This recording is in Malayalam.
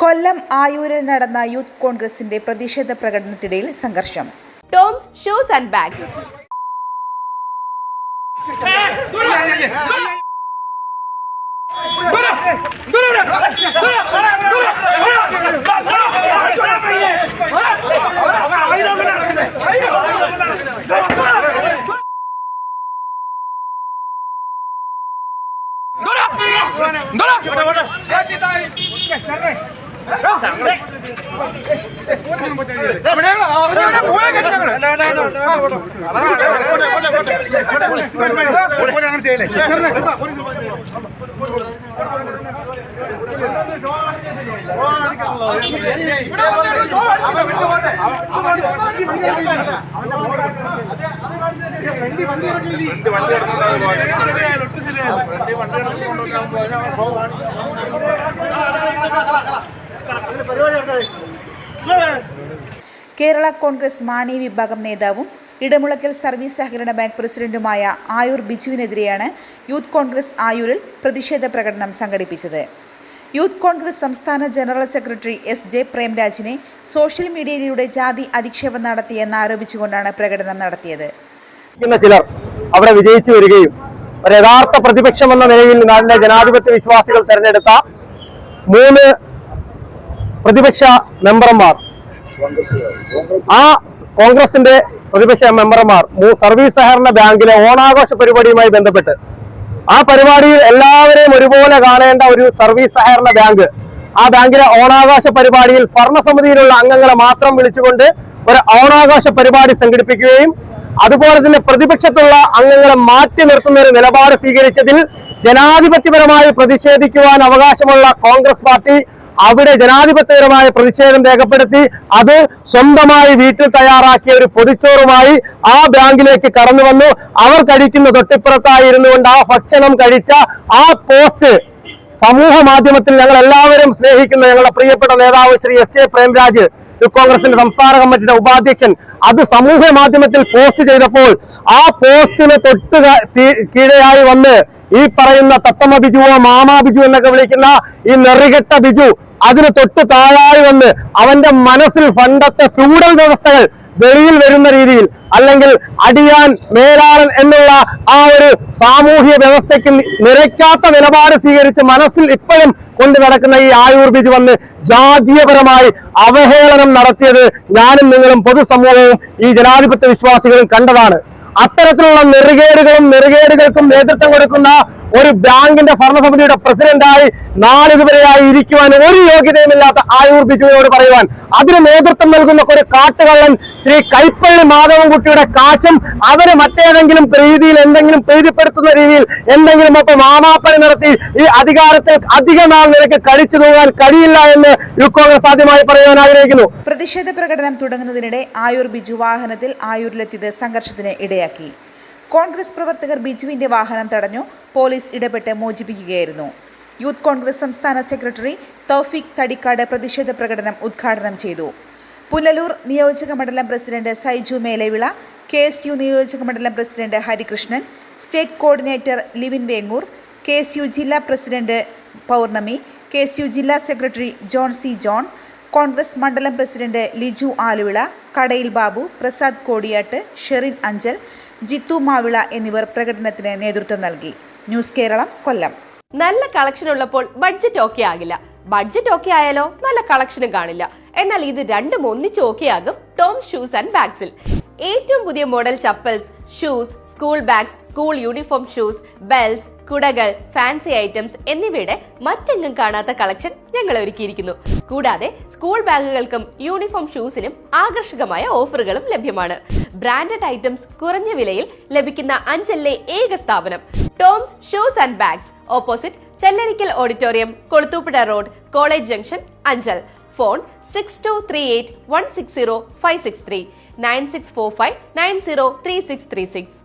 കൊല്ലം ആയൂരിൽ നടന്ന യൂത്ത് കോൺഗ്രസിന്റെ പ്രതിഷേധ പ്രകടനത്തിനിടയിൽ സംഘർഷം ടോംസ് ഷൂസ് ആൻഡ് ബാഗ് അങ്ങനെ ചെയ്യല്ലേ വണ്ടി വണ്ടി ഇറക്കില്ലേ വണ്ടി ഇറക്കുന്നുണ്ടാവും വണ്ടി വണ്ടി ഇറക്കുന്നുണ്ടാവും ഷോ കാണിക്കാം കേരള കോൺഗ്രസ് മാണി വിഭാഗം നേതാവും ഇടമുളക്കൽ സർവീസ് സഹകരണ ബാങ്ക് പ്രസിഡന്റുമായ ആയൂർ ബിജുവിനെതിരെയാണ് യൂത്ത് കോൺഗ്രസ് ആയൂരിൽ പ്രതിഷേധ പ്രകടനം സംഘടിപ്പിച്ചത്. യൂത്ത് കോൺഗ്രസ് സംസ്ഥാന ജനറൽ സെക്രട്ടറി എസ് ജെ പ്രേംരാജിനെ സോഷ്യൽ മീഡിയയിലൂടെ ജാതി അധിക്ഷേപം നടത്തിയെന്ന് ആരോപിച്ചുകൊണ്ടാണ് പ്രകടനം നടത്തിയത്. ചിലർ അവിടെ വിജയിച്ചു വരികയും ഒരു യഥാർത്ഥ പ്രതിപക്ഷം എന്ന നിലയിൽ നാട്ടിലെ ജനാധിപത്യ വിശ്വാസികൾ തെരഞ്ഞെടുത്ത മൂന്ന് പ്രതിപക്ഷ മെമ്പർമാർ. ആ കോൺഗ്രസിന്റെ പ്രതിപക്ഷ മെമ്പർമാർ സർവീസ് സഹകരണ ബാങ്കിലെ ഓണാഘോഷ പരിപാടിയുമായി ബന്ധപ്പെട്ട് ആ പരിപാടിയിൽ എല്ലാവരെയും ഒരുപോലെ കാണേണ്ട ഒരു സർവീസ് സഹകരണ ബാങ്ക് ആ ബാങ്കിലെ ഓണാഘോഷ പരിപാടിയിൽ ഭരണസമിതിയിലുള്ള അംഗങ്ങളെ മാത്രം വിളിച്ചുകൊണ്ട് ഒരു ഓണാഘോഷ പരിപാടി സംഘടിപ്പിക്കുകയും അതുപോലെ തന്നെ പ്രതിപക്ഷത്തുള്ള അംഗങ്ങളെ മാറ്റി നിർത്തുന്ന ഒരു നിലപാട് സ്വീകരിച്ചതിൽ ജനാധിപത്യപരമായി പ്രതിഷേധിക്കുവാൻ അവകാശമുള്ള കോൺഗ്രസ് പാർട്ടി അവിടെ ജനാധിപത്യപരമായ പ്രതിഷേധം രേഖപ്പെടുത്തി അത് സ്വന്തമായി വീട്ടിൽ തയ്യാറാക്കിയ ഒരു പൊതിച്ചോറുമായി ആ ബാങ്കിലേക്ക് കടന്നു വന്നു. അവർ കഴിക്കുന്ന തൊട്ടിപ്പുറത്തായി ഇരുന്നു കൊണ്ട് ആ ഭക്ഷണം കഴിച്ച ആ പോസ്റ്റ് സമൂഹ മാധ്യമത്തിൽ ഞങ്ങൾ എല്ലാവരും സ്നേഹിക്കുന്ന. ഞങ്ങളുടെ പ്രിയപ്പെട്ട നേതാവ് ശ്രീ എസ് കെ പ്രേംരാജ് കോൺഗ്രസിന്റെ സംസ്ഥാന കമ്മിറ്റിയുടെ ഉപാധ്യക്ഷൻ അത് സമൂഹ മാധ്യമത്തിൽ പോസ്റ്റ് ചെയ്തപ്പോൾ ആ പോസ്റ്റിന് തൊട്ട് കീഴെയായി വന്ന് ഈ പറയുന്ന തത്തമ്മ ബിജുവോ മാമാ ബിജു എന്നൊക്കെ വിളിക്കുന്ന ഈ നെറികെട്ട ബിജു അതിന് തൊട്ട് താഴായി വന്ന് അവന്റെ മനസ്സിൽ പണ്ടത്തെ ഫ്യൂഡൽ വ്യവസ്ഥകൾ വെളിയിൽ വരുന്ന രീതിയിൽ അല്ലെങ്കിൽ അടിയാൻ മേലാളൻ എന്നുള്ള ആ ഒരു സാമൂഹ്യ വ്യവസ്ഥയ്ക്ക് നിരക്കാത്ത നിലപാട് സ്വീകരിച്ച് മനസ്സിൽ ഇപ്പോഴും കൊണ്ടു നടക്കുന്ന ഈ ആയുർ ബിജു വന്ന് ജാതീയപരമായി അവഹേളനം നടത്തിയത് ഞാനും നിങ്ങളും പൊതുസമൂഹവും ഈ ജനാധിപത്യ വിശ്വാസികളും കണ്ടതാണ്. അത്തരത്തിലുള്ള നെറുകേടുകളും നെറുകേടുകൾക്കും നേതൃത്വം കൊടുക്കുന്ന ഒരു ബാങ്കിന്റെ ഭരണസമിതിയുടെ പ്രസിഡന്റായി നാളിതുവരെയായി ഇരിക്കുവാൻ ഒരു യോഗ്യതയുമില്ലാത്ത ആയൂർ പറയുവാൻ അതിന് നേതൃത്വം നൽകുന്ന ഒരു കാട്ടുകള്ളൻ ശ്രീ കൈപ്പള്ളി മാധവൻകുട്ടിയുടെ കാച്ചും അവർ മറ്റേതെങ്കിലും രീതിയിൽ എന്തെങ്കിലും പ്രീതിപ്പെടുത്തുന്ന രീതിയിൽ എന്തെങ്കിലും ഒക്കെ മാമാപ്പണി നടത്തി ഈ അധികാരത്തിൽ അധിക നാൾ നിനക്ക് കഴിച്ചു തൂങ്ങാൻ കഴിയില്ല എന്ന് യു കോൺഗ്രസ് ആദ്യമായി പറയുവാൻ ആഗ്രഹിക്കുന്നു. പ്രതിഷേധ പ്രകടനം തുടങ്ങുന്നതിനിടെ ആയൂർ ബിജു വാഹനത്തിൽ ആയൂരിലെത്തിയത് സംഘർഷത്തിന് ഇടയാക്കി. കോൺഗ്രസ് പ്രവർത്തകർ ബിജുവിന്റെ വാഹനം തടഞ്ഞു. പോലീസ് ഇടപെട്ട് മോചിപ്പിക്കുകയായിരുന്നു. യൂത്ത് കോൺഗ്രസ് സംസ്ഥാന സെക്രട്ടറി തൗഫീഖ് തടിക്കാട് പ്രതിഷേധ പ്രകടനം ഉദ്ഘാടനം ചെയ്തു. പുനലൂർ നിയോജക മണ്ഡലം president Saiju Melavila K S U നിയോജക മണ്ഡലം president Harikrishnan state coordinator Livin Vengoor K S U ജില്ലാ president Pournami K S U ജില്ലാ secretary John C John Congress മണ്ഡലം പ്രസിഡന്റ് ലിജു ആലുവിള കടയിൽ ബാബു പ്രസാദ് കോടിയാട്ട് ഷെറിൻ അഞ്ചൽ ജിത്തു മാവിള എന്നിവർ പ്രകടനത്തിന് നേതൃത്വം നൽകി. ന്യൂസ് കേരളം കൊല്ലം. നല്ല കളക്ഷൻ ഉള്ളപ്പോൾ ബഡ്ജറ്റ് ഓക്കെ ആകില്ല. ബഡ്ജറ്റ് ഓക്കെ ആയാലോ നല്ല കളക്ഷനും കാണില്ല. എന്നാൽ ഇത് രണ്ടും ഒന്നിച്ച് ഓക്കെ ആകും ടോം ഷൂസ് ആൻഡ് ബാഗ്സിൽ ഏറ്റവും പുതിയ model chappals shoes school bags school uniform shoes belts കുടകൾ ഫാൻസി ഐറ്റംസ് എന്നിവയുടെ മറ്റെങ്ങും കാണാത്ത കളക്ഷൻ ഞങ്ങൾ ഒരുക്കിയിരിക്കുന്നു. കൂടാതെ സ്കൂൾ ബാഗുകൾക്കും യൂണിഫോം ഷൂസിനും ആകർഷകമായ ഓഫറുകളും ലഭ്യമാണ്. ബ്രാൻഡഡ് ഐറ്റംസ് കുറഞ്ഞ വിലയിൽ ലഭിക്കുന്ന അഞ്ചലിലെ ഏക സ്ഥാപനം. Toms shoes and bags. Opposite Chellarikkal auditorium Kulathupuzha road college junction Anchal. Phone six two three eight one six zero five six three nine six four five nine zero three six three six